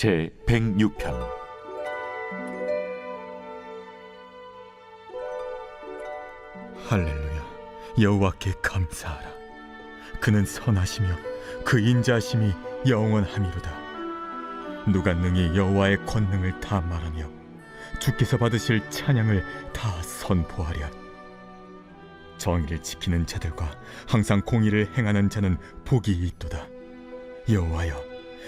제 106편. 할렐루야. 여호와께 감사하라. 그는 선하시며 그 인자하심이 영원함이로다. 누가 능히 여호와의 권능을 다 말하며 주께서 받으실 찬양을 다 선포하랴. 정의를 지키는 자들과 항상 공의를 행하는 자는 복이 있도다. 여호와여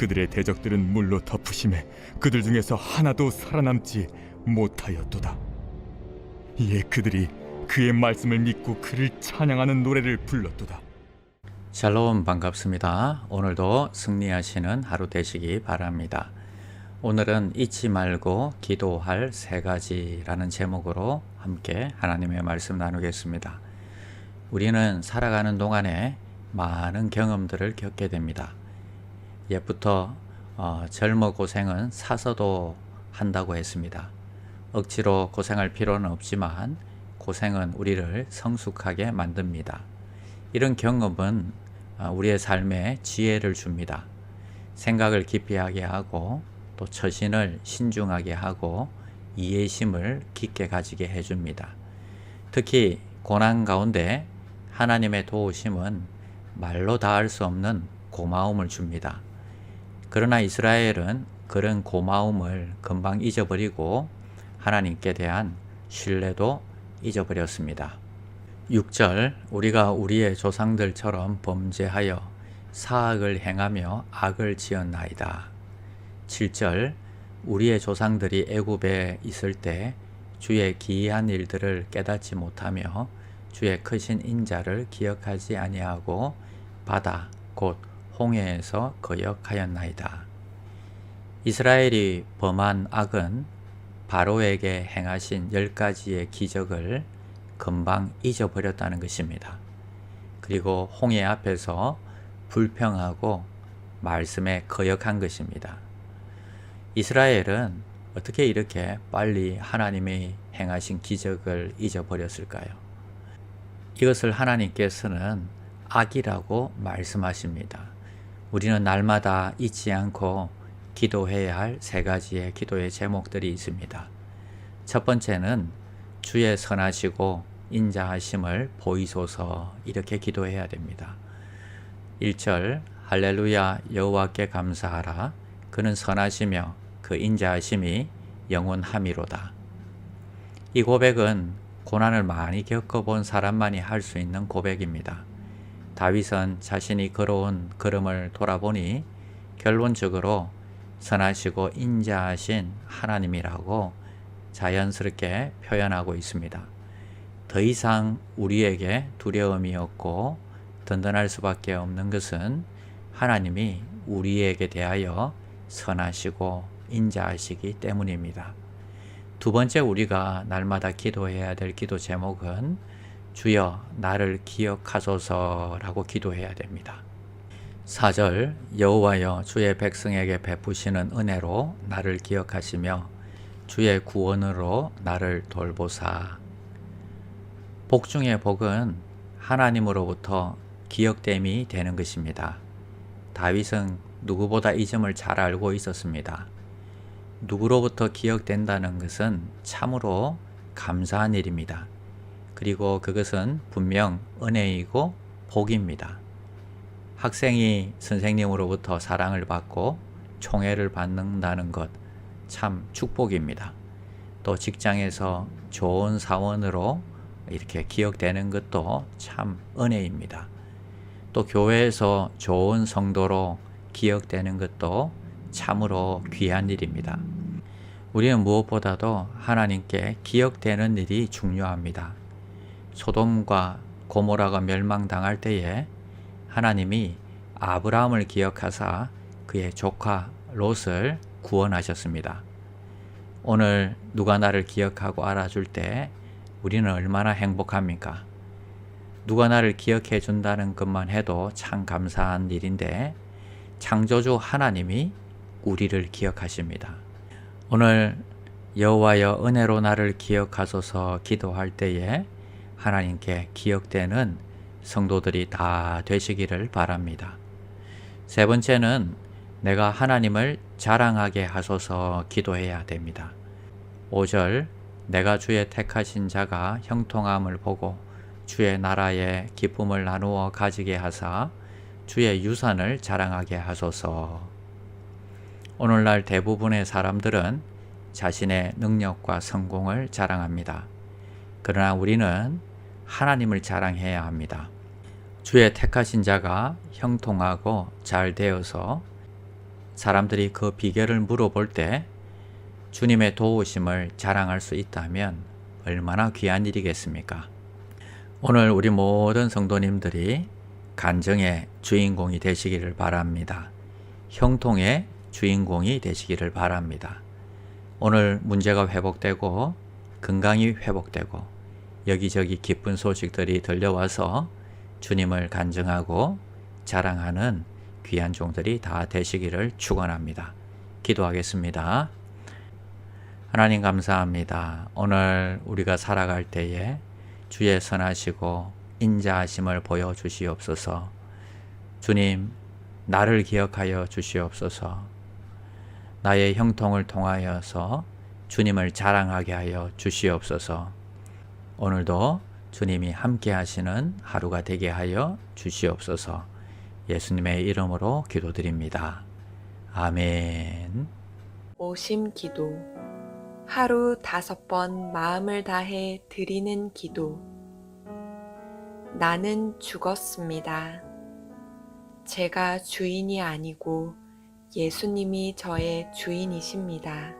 그들의 대적들은 물로 덮으심에 그들 중에서 하나도 살아남지 못하였도다. 이에 그들이 그의 말씀을 믿고 그를 찬양하는 노래를 불렀도다. 샬롬 반갑습니다. 오늘도 승리하시는 하루 되시기 바랍니다. 오늘은 잊지 말고 기도할 세 가지라는 제목으로 함께 하나님의 말씀 나누겠습니다. 우리는 살아가는 동안에 많은 경험들을 겪게 됩니다. 옛부터 어, 젊어 고생은 사서도 한다고 했습니다. 억지로 고생할 필요는 없지만 고생은 우리를 성숙하게 만듭니다. 이런 경험은 어, 우리의 삶에 지혜를 줍니다. 생각을 깊이 하게 하고 또 처신을 신중하게 하고 이해심을 깊게 가지게 해줍니다. 특히 고난 가운데 하나님의 도우심은 말로 다 할 수 없는 고마움을 줍니다. 그러나 이스라엘은 그런 고마움을 금방 잊어버리고 하나님께 대한 신뢰도 잊어버렸습니다. 6절 우리가 우리의 조상들처럼 범죄하여 사악을 행하며 악을 지었나이다. 7절 우리의 조상들이 애굽에 있을 때 주의 기이한 일들을 깨닫지 못하며 주의 크신 인자를 기억하지 아니하고 바다 곧 홍해에서 거역하였나이다. 이스라엘이 범한 악은 바로에게 행하신 열 가지의 기적을 금방 잊어버렸다는 것입니다. 그리고 홍해 앞에서 불평하고 말씀에 거역한 것입니다. 이스라엘은 어떻게 이렇게 빨리 하나님이 행하신 기적을 잊어버렸을까요? 이것을 하나님께서는 악이라고 말씀하십니다. 우리는 날마다 잊지 않고 기도해야 할 세 가지의 기도의 제목들이 있습니다. 첫 번째는 주의 선하시고 인자하심을 보이소서 이렇게 기도해야 됩니다. 1절 할렐루야 여호와께 감사하라 그는 선하시며 그 인자하심이 영원함이로다. 이 고백은 고난을 많이 겪어본 사람만이 할 수 있는 고백입니다. 다윗은 자신이 걸어온 걸음을 돌아보니 결론적으로 선하시고 인자하신 하나님이라고 자연스럽게 표현하고 있습니다. 더 이상 우리에게 두려움이 없고 든든할 수밖에 없는 것은 하나님이 우리에게 대하여 선하시고 인자하시기 때문입니다. 두 번째 우리가 날마다 기도해야 될 기도 제목은 주여 나를 기억하소서라고 기도해야 됩니다. 4절 여호와여 주의 백성에게 베푸시는 은혜로 나를 기억하시며 주의 구원으로 나를 돌보사 복 중의 복은 하나님으로부터 기억됨이 되는 것입니다. 다윗은 누구보다 이 점을 잘 알고 있었습니다. 누구로부터 기억된다는 것은 참으로 감사한 일입니다. 그리고 그것은 분명 은혜이고 복입니다. 학생이 선생님으로부터 사랑을 받고 총애를 받는다는 것 참 축복입니다. 또 직장에서 좋은 사원으로 이렇게 기억되는 것도 참 은혜입니다. 또 교회에서 좋은 성도로 기억되는 것도 참으로 귀한 일입니다. 우리는 무엇보다도 하나님께 기억되는 일이 중요합니다. 소돔과 고모라가 멸망당할 때에 하나님이 아브라함을 기억하사 그의 조카 롯을 구원하셨습니다. 오늘 누가 나를 기억하고 알아줄 때 우리는 얼마나 행복합니까? 누가 나를 기억해 준다는 것만 해도 참 감사한 일인데 창조주 하나님이 우리를 기억하십니다. 오늘 여호와여 은혜로 나를 기억하소서 기도할 때에 하나님께 기억되는 성도들이 다 되시기를 바랍니다. 세 번째는 내가 하나님을 자랑하게 하소서 기도해야 됩니다. 5절 내가 주의 택하신 자가 형통함을 보고 주의 나라의 기쁨을 나누어 가지게 하사 주의 유산을 자랑하게 하소서. 오늘날 대부분의 사람들은 자신의 능력과 성공을 자랑합니다. 그러나 우리는 하나님을 자랑해야 합니다. 주의 택하신 자가 형통하고 잘 되어서 사람들이 그 비결을 물어볼 때 주님의 도우심을 자랑할 수 있다면 얼마나 귀한 일이겠습니까? 오늘 우리 모든 성도님들이 간정의 주인공이 되시기를 바랍니다. 형통의 주인공이 되시기를 바랍니다. 오늘 문제가 회복되고 건강이 회복되고 여기저기 기쁜 소식들이 들려와서 주님을 간증하고 자랑하는 귀한 종들이 다 되시기를 축원합니다. 기도하겠습니다. 하나님 감사합니다. 오늘 우리가 살아갈 때에 주의 선하시고 인자하심을 보여 주시옵소서. 주님, 나를 기억하여 주시옵소서. 나의 형통을 통하여서 주님을 자랑하게 하여 주시옵소서. 오늘도 주님이 함께 하시는 하루가 되게 하여 주시옵소서. 예수님의 이름으로 기도드립니다. 아멘. 오심 기도. 하루 다섯 번 마음을 다해 드리는 기도. 나는 죽었습니다. 제가 주인이 아니고 예수님이 저의 주인이십니다.